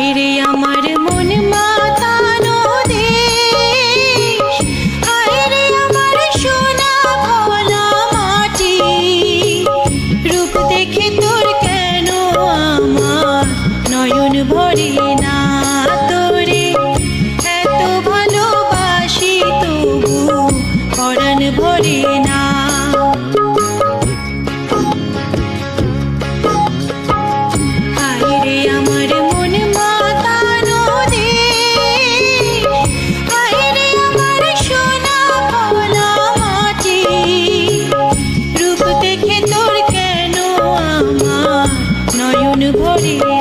হায়রে আমার মন মাতানো দেশ। হায়রে আমার সোনা মাটি। রূপ দেখে তোর কেন আমার নয়ন ভরে না তোরে? এত ভালোবাসি তবু পরাণ ভরি Yeah.